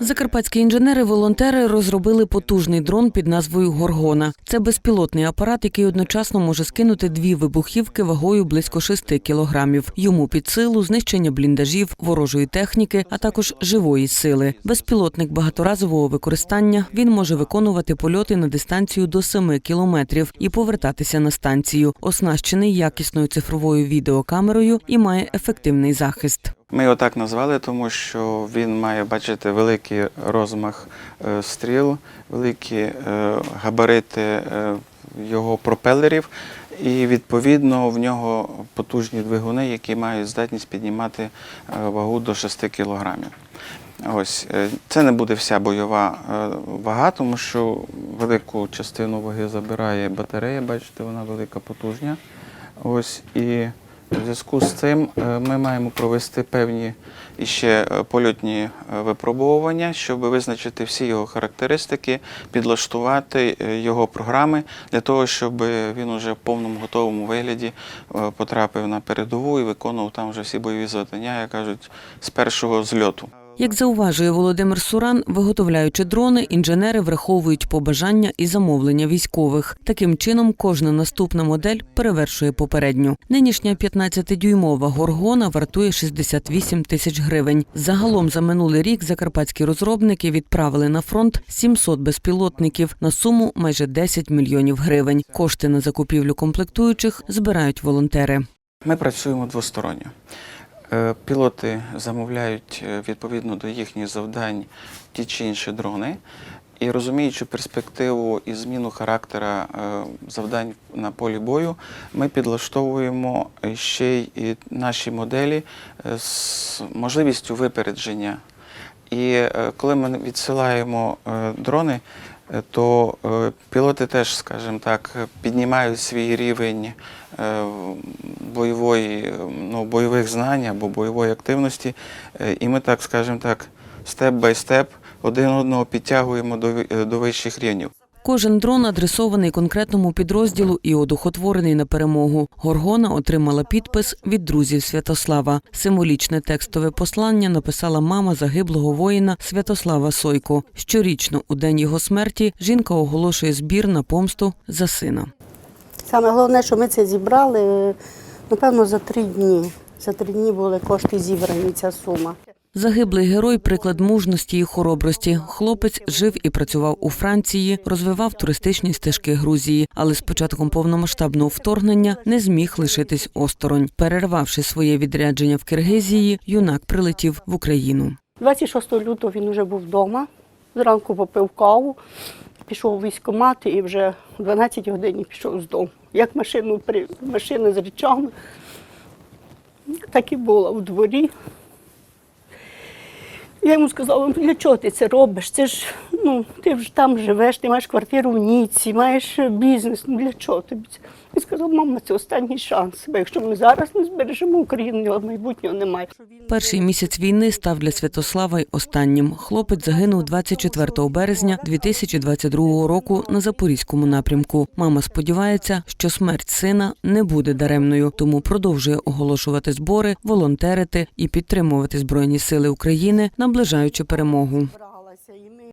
Закарпатські інженери-волонтери розробили потужний дрон під назвою Горгона. Це безпілотний апарат, який одночасно може скинути дві вибухівки вагою близько 6 кілограмів. Йому під силу знищення бліндажів, ворожої техніки, а також живої сили. Безпілотник багаторазового використання він може виконувати польоти на дистанцію до 7 кілометрів і повертатися на станцію. Оснащений якісною цифровою відеокамерою і має ефективний захист. Ми його так назвали, тому що він має бачити великий розмах е, стріл, великі е, габарити е, його пропелерів, і відповідно в нього потужні двигуни, які мають здатність піднімати вагу до 6 кілограмів. Ось це не буде вся бойова вага, тому що велику частину ваги забирає батарея. Бачите, вона велика, потужня. Ось і в зв'язку з цим е, ми маємо провести певні іще е, польотні випробування, випробовування, щоб визначити всі його характеристики, підлаштувати е, його програми для того, щоб він уже в повному готовому вигляді е, потрапив на передову і виконував там вже всі бойові завдання, як кажуть, з першого зльоту. Як зауважує Володимир Суран, виготовляючи дрони, інженери враховують побажання і замовлення військових. Таким чином, кожна наступна модель перевершує попередню. Нинішня 15-дюймова горгона вартує 68 тисяч гривень. Загалом за минулий рік закарпатські розробники відправили на фронт 700 безпілотників на суму майже 10 мільйонів гривень. Кошти на закупівлю комплектуючих збирають волонтери. Ми працюємо двосторонньо. Е, Пілоти замовляють е, відповідно до їхніх завдань ті чи інші дрони. І розуміючи перспективу і зміну характера е, завдань на полі бою, ми підлаштовуємо ще й наші моделі з можливістю випередження. І коли ми відсилаємо дрони, то е, пілоти теж, скажімо так, е, піднімають свій рівень е, бойової, е, ну, бойових знань або бойової активності. Е, І ми так, скажімо так, степ бай степ один одного підтягуємо до, е, до вищих рівнів. Кожен дрон адресований конкретному підрозділу і одухотворений на перемогу. Горгона отримала підпис від друзів Святослава. Символічне текстове послання написала мама загиблого воїна Святослава Сойко. Щорічно у день його смерті жінка оголошує збір на помсту за сина. Саме головне, що ми це зібрали, е, напевно, за три дні. За три дні були кошти зібрані, ця сума. Загиблий герой приклад мужності і хоробрості. Хлопець жив і працював у Франції, розвивав туристичні стежки Грузії, але з початком повномасштабного вторгнення не зміг лишитись осторонь. Перервавши своє відрядження в Киргизії, юнак прилетів в Україну. 26 лютого він вже був вдома. Зранку попив каву, пішов у військкомат і вже о 12 годині пішов з дому. Як машину машина з речами, так і була у дворі. Я йому сказала, ну для чого ти це робиш? Це ж ну, ти ж там живеш, ти маєш квартиру в Ніці, маєш бізнес. Ну для чого тобі це? Він сказав, мама, це останній шанс. Бо якщо ми зараз не збережемо Україну, майбутнього немає. Перший місяць війни став для Святослава й останнім. Хлопець загинув 24 березня 2022 року на запорізькому напрямку. Мама сподівається, що смерть сина не буде даремною, тому продовжує оголошувати збори, волонтерити і підтримувати збройні сили України, наближаючи перемогу.